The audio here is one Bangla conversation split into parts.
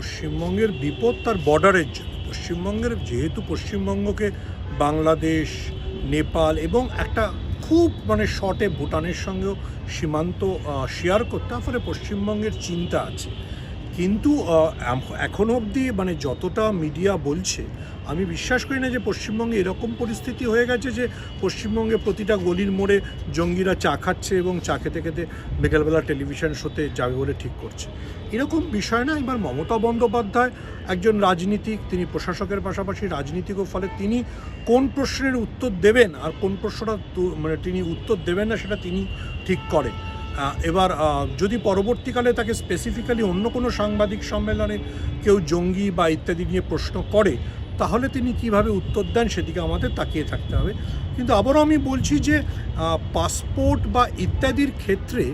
পশ্চিমবঙ্গের বিপদ তার বর্ডারের জন্য। পশ্চিমবঙ্গের যেহেতু পশ্চিমবঙ্গকে বাংলাদেশ, নেপাল এবং একটা খুব মানে শর্টে ভুটানের সঙ্গেও সীমান্ত শেয়ার করতে ফলে পশ্চিমবঙ্গের চিন্তা আছে। কিন্তু এখনও অবধি মানে যতটা মিডিয়া বলছে, আমি বিশ্বাস করি না যে পশ্চিমবঙ্গে এরকম পরিস্থিতি হয়ে গেছে যে পশ্চিমবঙ্গে প্রতিটা গলির মোড়ে জঙ্গিরা চা খাচ্ছে এবং চা খেতে খেতে বিকেলবেলা টেলিভিশন শোতে যাবে বলে ঠিক করছে। এরকম বিষয় না, এবার মমতা বন্দ্যোপাধ্যায় একজন রাজনীতিক, তিনি প্রশাসকের পাশাপাশি রাজনীতিকও, ফলে তিনি কোন প্রশ্নের উত্তর দেবেন আর কোন প্রশ্নটা মানে তিনি উত্তর দেবেন না সেটা তিনি ঠিক করেন। এবার যদি পরবর্তীকালে তাকে স্পেসিফিক্যালি অন্য কোনো সাংবাদিক সম্মেলনে কেউ জঙ্গি বা ইত্যাদি নিয়ে প্রশ্ন করে, তাহলে তিনি কীভাবে উত্তর দেন সেদিকে আমাদের তাকিয়ে থাকতে হবে। কিন্তু আবারও আমি বলছি যে পাসপোর্ট বা ইত্যাদির ক্ষেত্রে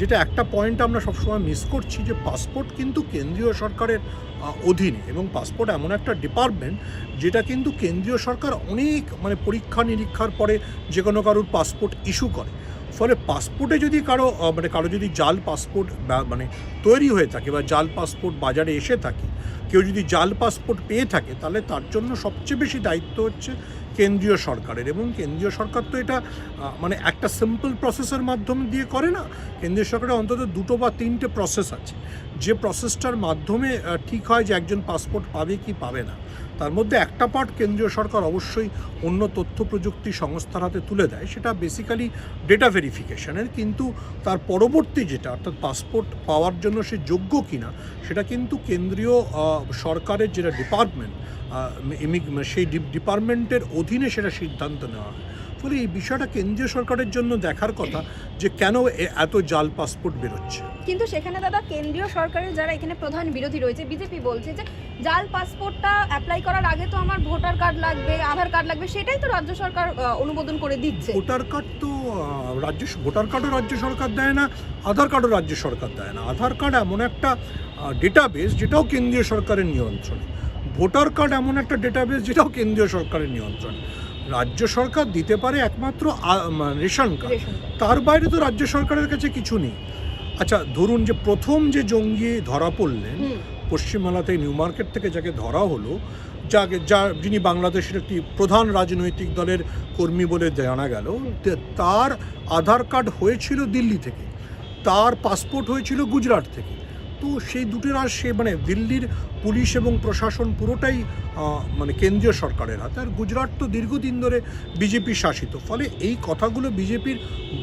যেটা একটা পয়েন্ট আমরা সবসময় মিস করছি যে পাসপোর্ট কিন্তু কেন্দ্রীয় সরকারের অধীনে এবং পাসপোর্ট এমন একটা ডিপার্টমেন্ট যেটা কিন্তু কেন্দ্রীয় সরকার অনেক মানে পরীক্ষা নিরীক্ষার পরে যে কোনো কারোর পাসপোর্ট ইস্যু করে। ফলে পাসপোর্টে যদি কারও মানে কারও যদি জাল পাসপোর্ট মানে তৈরি হয়ে থাকে বা জাল পাসপোর্ট বাজারে এসে থাকে, কেউ যদি জাল পাসপোর্ট পেয়ে থাকে, তাহলে তার জন্য সবচেয়ে বেশি দায়িত্ব হচ্ছে কেন্দ্রীয় সরকারের। এবং কেন্দ্রীয় সরকার তো এটা মানে একটা সিম্পল প্রসেসের মাধ্যম দিয়ে করে না। কেন্দ্রীয় সরকারের অন্তত দুটো বা তিনটে প্রসেস আছে। যে প্রসেসটার মাধ্যমে ঠিক হয় যে একজন পাসপোর্ট পাবে কি পাবে না। তার মধ্যে একটা পার্ট কেন্দ্রীয় সরকার অবশ্যই অন্য তথ্য প্রযুক্তি সংস্থার হাতে তুলে দেয়, সেটা বেসিক্যালি ডেটা ভেরিফিকেশনের কিন্তু তার পরবর্তী যেটা, অর্থাৎ পাসপোর্ট পাওয়ার জন্য সে যোগ্য কিনা, সেটা কিন্তু কেন্দ্রীয় সরকারের যেটা ডিপার্টমেন্ট সেই ডিপার্টমেন্টের অধীনে সেটা সিদ্ধান্ত নেওয়া হয়। ফলে এই বিষয়টা কেন্দ্রীয় সরকারের জন্য দেখার কথা যে কেন এত জাল পাসপোর্ট বেরোচ্ছে। কিন্তু সেখানে দাদা কেন্দ্রীয় সরকারের যারা এখানে প্রধান বিরোধী রয়েছে বিজেপি বলছে যে জাল পাসপোর্টটা অ্যাপ্লাই করার আগে তো আমার ভোটার কার্ড লাগবে আধার কার্ড লাগবে সেটাই তো রাজ্য সরকার অনুমোদন করে দিচ্ছে। ভোটার কার্ড তো রাজ্য ভোটার কার্ডও রাজ্য সরকার দেয় না আধার কার্ডও রাজ্য সরকার দেয় না। আধার কার্ড এমন একটা ডেটাবেস যেটাও কেন্দ্রীয় সরকারের নিয়ন্ত্রণে। ভোটার কার্ড এমন একটা ডেটাবেস যেটাও কেন্দ্রীয় সরকারের নিয়ন্ত্রণে। রাজ্য সরকার দিতে পারে একমাত্র রেশন কার্ড। তার বাইরে তো রাজ্য সরকারের কাছে কিছু নেই। আচ্ছা ধরুন যে প্রথম যে জঙ্গি ধরা পড়লেন পশ্চিমবাংলাতে নিউ মার্কেট থেকে যাকে ধরা হলো যাকে যা যিনি বাংলাদেশের একটি প্রধান রাজনৈতিক দলের কর্মী বলে জানা গেল তার আধার কার্ড হয়েছিল দিল্লি থেকে। তার পাসপোর্ট হয়েছিল গুজরাট থেকে। তো সেই দুটোর আর সে মানে দিল্লির পুলিশ এবং প্রশাসন পুরোটাই মানে কেন্দ্রীয় সরকারের হাতে। আর গুজরাট তো দীর্ঘদিন ধরে বিজেপি শাসিত। ফলে এই কথাগুলো বিজেপির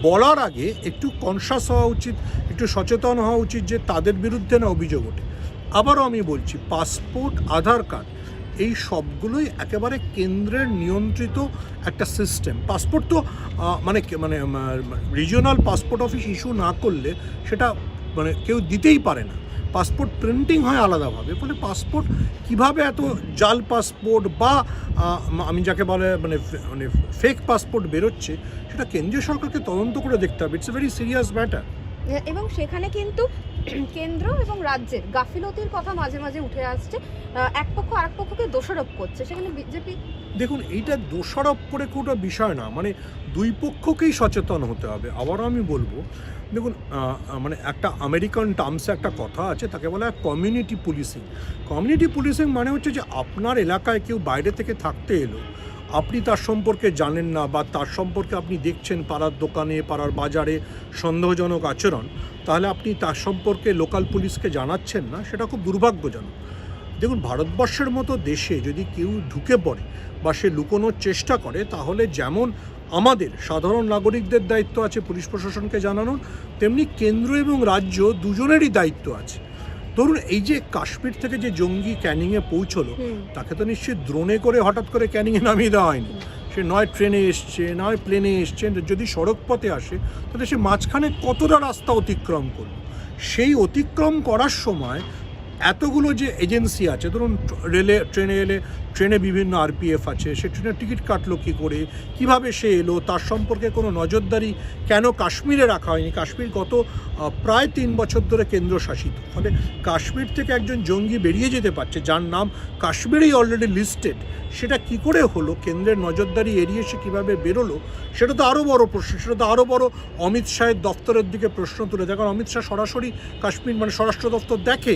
বলার আগে একটু কনসাস হওয়া উচিত, একটু সচেতন হওয়া উচিত যে তাদের বিরুদ্ধে না অভিযোগ ওঠে। আবারও আমি বলছি পাসপোর্ট আধার কার্ড এই সবগুলোই একেবারে কেন্দ্রের নিয়ন্ত্রিত একটা সিস্টেম পাসপোর্ট তো মানে মানে রিজিওনাল পাসপোর্ট অফিস ইস্যু না করলে সেটা মানে কেউ দিতেই পারে না। পাসপোর্ট প্রিন্টিং হয় আলাদাভাবে, ফলে পাসপোর্ট কীভাবে এত জাল পাসপোর্ট বা আমি যাকে বলে মানে মানে ফেক পাসপোর্ট বেরোচ্ছে, সেটা কেন্দ্রীয় সরকারকে তদন্ত করে দেখতে হবে। It's a very serious matter এবং সেখানে কিন্তু কেন্দ্র এবং রাজ্যের গাফিলতির কথা মাঝে মাঝে উঠে আসছে এক পক্ষ আরেক পক্ষকে দোষারোপ করছে। সেখানে বিজেপি দেখুন, এইটা দোষারোপ করে কোনো বিষয় না মানে দুই পক্ষকেই সচেতন হতে হবে, আবারও আমি বলব। দেখুন মানে একটা আমেরিকান টার্মসে একটা কথা আছে, তাকে বলা হয় কমিউনিটি পুলিশিং। কমিউনিটি পুলিশিং মানে হচ্ছে যে আপনার এলাকায় কেউ বাইরে থেকে থাকতে এলো আপনি তার সম্পর্কে জানেন না বা তার সম্পর্কে আপনি দেখছেন পাড়ার দোকানে, পাড়ার বাজারে সন্দেহজনক আচরণ, তাহলে আপনি তার সম্পর্কে লোকাল পুলিশকে জানাচ্ছেন না? সেটা খুব দুর্ভাগ্যজনক। দেখুন, ভারতবর্ষের মতো দেশে যদি কেউ ঢুকে পড়ে বা সে লুকোনোর চেষ্টা করে, তাহলে যেমন আমাদের সাধারণ নাগরিকদের দায়িত্ব আছে পুলিশ প্রশাসনকে জানানোর, তেমনি কেন্দ্র এবং রাজ্য দুজনেরই দায়িত্ব আছে। ধরুন এই যে কাশ্মীর থেকে যে জঙ্গি ক্যানিংয়ে পৌঁছলো তাকে তো নিশ্চয়ই দ্রোণে করে হঠাৎ করে ক্যানিংয়ে নামিয়ে দেওয়া হয়নি। সে নয় ট্রেনে এসছে নয় প্লেনে এসছে যদি সড়ক পথে আসে তাহলে সে মাঝখানে কতটা রাস্তা অতিক্রম করল? সেই অতিক্রম করার সময় এতগুলো যে এজেন্সি আছে, ধরুন রেলে, ট্রেনে এলে ট্রেনে বিভিন্ন আরপিএফ আছে, সে ট্রেনের টিকিট কাটলো কী করে, কীভাবে সে এলো, তার সম্পর্কে কোনো নজরদারি কেন কাশ্মীরে রাখা হয়নি? কাশ্মীর গত প্রায় তিন বছর ধরে কেন্দ্রশাসিত। ফলে কাশ্মীর থেকে একজন জঙ্গি বেরিয়ে যেতে পারছে, যার নাম কাশ্মীরেই অলরেডি লিস্টেড সেটা কি করে হলো? কেন্দ্রের নজরদারি এড়িয়ে সে কীভাবে বেরোলো? সেটা তো আরও বড় প্রশ্ন, সেটা তো আরও বড় অমিত শাহের দপ্তরের দিকে প্রশ্ন তুলে দেয়। কারণ অমিত শাহ সরাসরি কাশ্মীর মানে স্বরাষ্ট্র দপ্তর দেখে।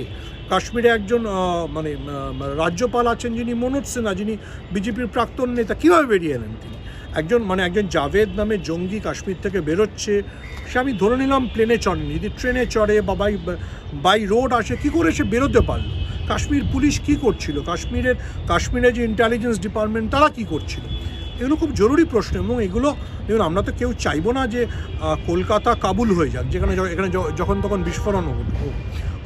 কাশ্মীরে একজন মানে রাজ্যপাল আছেন যিনি মনোজ সিনহা, যিনি বিজেপির প্রাক্তন নেতা, কীভাবে বেরিয়ে এলেন তিনি? একজন মানে একজন জাভেদ নামে জঙ্গি কাশ্মীর থেকে বেরোচ্ছে। সে আমি ধরে নিলাম প্লেনে চড়েনি। যদি ট্রেনে চড়ে বা বাই বাই রোড আসে, কী করে সে বেরোতে পারল? কাশ্মীর পুলিশ কি করছিল? কাশ্মীরের কাশ্মীরের যে ইন্টেলিজেন্স ডিপার্টমেন্ট তারা কি করছিল? এগুলো খুব জরুরি প্রশ্ন এবং এগুলো, দেখুন, আমরা তো কেউ চাইব না যে কলকাতা কাবুল হয়ে যাক। যেখানে এখানে যখন তখন বিস্ফোরণ হোক।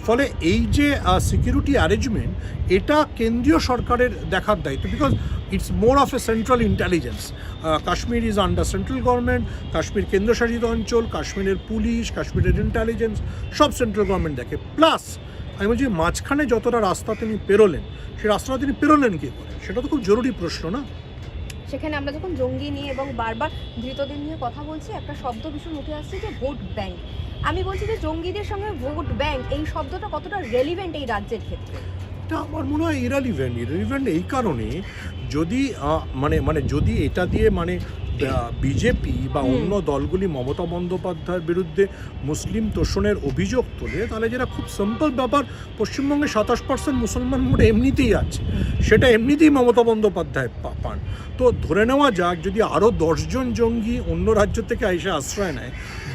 ফলে এই যে সিকিউরিটি অ্যারেঞ্জমেন্ট এটা কেন্দ্রীয় সরকারের দেখার দায়িত্ব because it's more of a central intelligence Kashmir is under central government Kashmir কেন্দ্রশাসিত অঞ্চল কাশ্মীরের পুলিশ কাশ্মীরের ইন্টেলিজেন্স সব সেন্ট্রাল গভর্নমেন্ট দেখে। প্লাস আমি বলছি মাঝখানে যতটা রাস্তা তিনি পেরোলেন, সেই রাস্তাটা তিনি পেরোলেন কী করে? সেটা তো খুব জরুরি প্রশ্ন না? সেখানে আমরা যখন জঙ্গি নিয়ে এবং বারবার ধৃতদের নিয়ে কথা বলছি, একটা শব্দ ভীষণ উঠে আসছে যে, ভোট ব্যাংক। আমি বলছি যে জঙ্গিদের সঙ্গে ভোট ব্যাংক, এই শব্দটা কতটা রেলিভেন্ট এই রাজ্যের ক্ষেত্রে? আমার মনে হয় ইরালিভেন্ট ইরালিভেন্ট এই কারণে যদি মানে মানে যদি এটা দিয়ে মানে বিজেপি বা অন্য দলগুলি মমতা বন্দ্যোপাধ্যায়ের বিরুদ্ধে মুসলিম তোষণের অভিযোগ তোলে তাহলে যেটা খুব সিম্পল ব্যাপার পশ্চিমবঙ্গে সাতাশ পার্সেন্ট মুসলমান ভোট এমনিতেই আছে। সেটা এমনিতেই মমতা বন্দ্যোপাধ্যায় পান। তো ধরে নেওয়া যাক যদি আরও দশজন জঙ্গি অন্য রাজ্য থেকে এসে আশ্রয় নেয়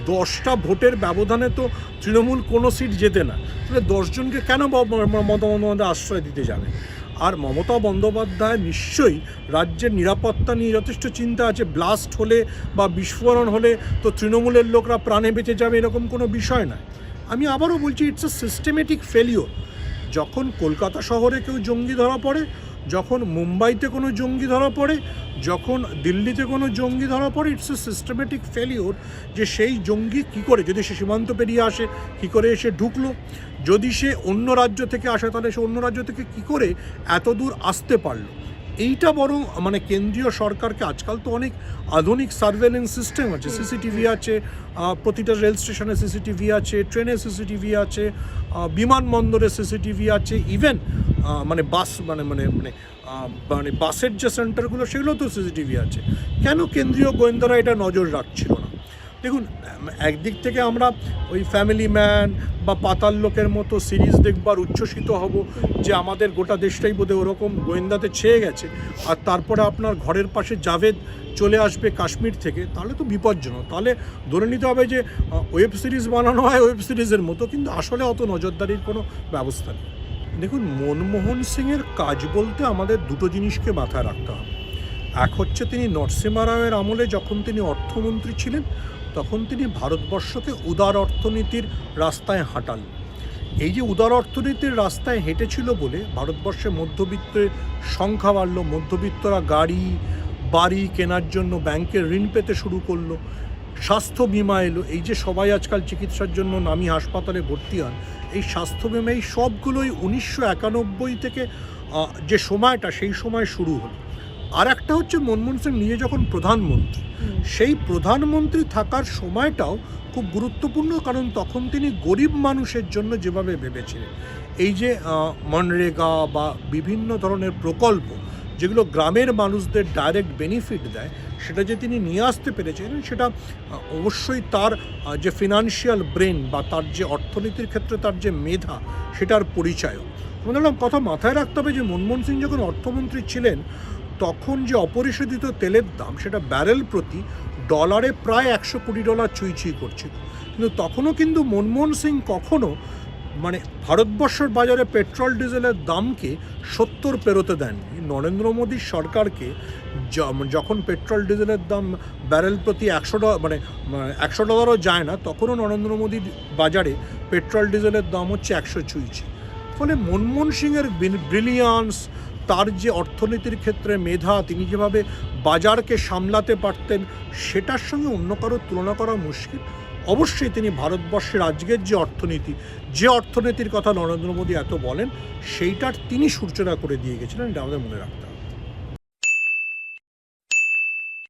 দশটা ভোটের ব্যবধানে তো তৃণমূল কোনো সিট জেতে না। তাহলে দশজনকে কেন মমতা বন্দ্যোপাধ্যায় আশ্রয় দিতে যাবে? আর মমতা বন্দ্যোপাধ্যায় নিশ্চয়ই রাজ্যের নিরাপত্তা নিয়ে যথেষ্ট চিন্তা আছে ব্লাস্ট হলে বা বিস্ফোরণ হলে তো তৃণমূলের লোকরা প্রাণে বেঁচে যাবে এরকম কোনো বিষয় নয়। আমি আবারও বলছি ইটস এ সিস্টেমেটিক ফেলিওর যখন কলকাতা শহরে কেউ জঙ্গি ধরা পড়ে, যখন মুম্বাইতে কোনো জঙ্গি ধরা পড়ে, যখন দিল্লিতে কোনো জঙ্গি ধরা পড়ে ইটস এ সিস্টেমেটিক ফেলিওর যে সেই জঙ্গি কী করে, যদি সে সীমান্ত পেরিয়ে আসে, কী করে এসে ঢুকলো? যদি সে অন্য রাজ্য থেকে আসে তাহলে সে অন্য রাজ্য থেকে কী করে এত দূর আসতে পারল? এইটা বরং মানে কেন্দ্রীয় সরকারকে আজকাল তো অনেক আধুনিক সার্ভেলেন্স সিস্টেম আছে। সিসিটিভি আছে প্রতিটা রেল স্টেশনে সিসিটিভি আছে ট্রেনে সিসিটিভি আছে বিমানবন্দরে সিসিটিভি আছে ইভেন মানে বাস মানে মানে মানে মানে বাসের যে সেন্টারগুলো সেগুলো তো সিসিটিভি আছে। কেন কেন্দ্রীয় গোয়েন্দারা এটা নজর রাখছিল না? দেখুন, একদিক থেকে আমরা ওই ফ্যামিলি ম্যান বা পাতাল লোকের মতো সিরিজ দেখবার উচ্ছ্বসিত হব যে আমাদের গোটা দেশটাই বোধহয় ওরকম গোয়েন্দাতে ছেয়ে গেছে। আর তারপরে আপনার ঘরের পাশে জাভেদ চলে আসবে কাশ্মীর থেকে, তাহলে তো বিপজ্জনক। তাহলে ধরে নিতে হবে যে ওয়েব সিরিজ বানানো হয় ওয়েব সিরিজের মতো, কিন্তু আসলে অত নজরদারির কোনো ব্যবস্থা নেই। দেখুন, মনমোহন সিংয়ের কাজ বলতে আমাদের দুটো জিনিসকে মাথায় রাখতে হবে। এক হচ্ছে তিনি নরসিমা রাওয়ের আমলে যখন তিনি অর্থমন্ত্রী ছিলেন, তখন তিনি ভারতবর্ষকে উদার অর্থনীতির রাস্তায় হাঁটান। এই যে উদার অর্থনীতির রাস্তায় হেঁটেছিল বলে ভারতবর্ষে মধ্যবিত্তের সংখ্যা বাড়লো, মধ্যবিত্তরা গাড়ি, বাড়ি কেনার জন্য ব্যাংকের ঋণ পেতে শুরু করল, স্বাস্থ্য বিমা এলো, এই যে সবাই আজকাল চিকিৎসার জন্য নামি হাসপাতালে ভর্তি হন, এই স্বাস্থ্য বিমা এই সবগুলোই উনিশশো একানব্বই থেকে যে সময়টা, সেই সময় শুরু হলো। আর একটা হচ্ছে মনমোহন সিং নিজে যখন প্রধানমন্ত্রী সেই প্রধানমন্ত্রী থাকার সময়টাও খুব গুরুত্বপূর্ণ কারণ তখন তিনি গরিব মানুষের জন্য যেভাবে ভেবেছিলেন। এই যে মনরেগা বা বিভিন্ন ধরনের প্রকল্প যেগুলো গ্রামের মানুষদের ডাইরেক্ট বেনিফিট দেয় সেটা যে তিনি নিয়ে আসতে পেরেছিলেন সেটা অবশ্যই তার যে ফিনান্সিয়াল ব্রেন বা তার যে অর্থনীতির ক্ষেত্রে তার যে মেধা সেটার পরিচয়ও আমি কথা মাথায় রাখতে হবে যে মনমোহন সিং যখন অর্থমন্ত্রী ছিলেন তখন যে অপরিশোধিত তেলের দাম, সেটা ব্যারেল প্রতি ডলারে প্রায় একশো কোটি ডলার ছুঁই ছুঁই করছিল। কিন্তু তখনও কিন্তু মনমোহন সিং কখনও মানে ভারতবর্ষের বাজারে পেট্রোল, ডিজেলের দামকে সত্তর পেরোতে দেননি। নরেন্দ্র মোদীর সরকারকে যখন পেট্রোল, ডিজেলের দাম ব্যারেল প্রতি একশো মানে একশো ডলারও যায় না, তখনও নরেন্দ্র মোদীর বাজারে পেট্রোল, ডিজেলের দাম হচ্ছে একশো ছুঁইছে ফলে মনমোহন সিংয়ের ব্রিলিয়ান্স তার যে অর্থনীতির ক্ষেত্রে মেধা, তিনি যেভাবে বাজারকে সামলাতে পারতেন, সেটার সঙ্গে অন্য কারোর তুলনা করা মুশকিল। অবশ্যই তিনি ভারতবর্ষের আজকের যে অর্থনীতি, যে অর্থনীতির কথা নরেন্দ্র মোদী এত বলেন, সেইটার তিনি সূচনা করে দিয়ে গেছিলেন, এটা আমাদের মনে রাখতে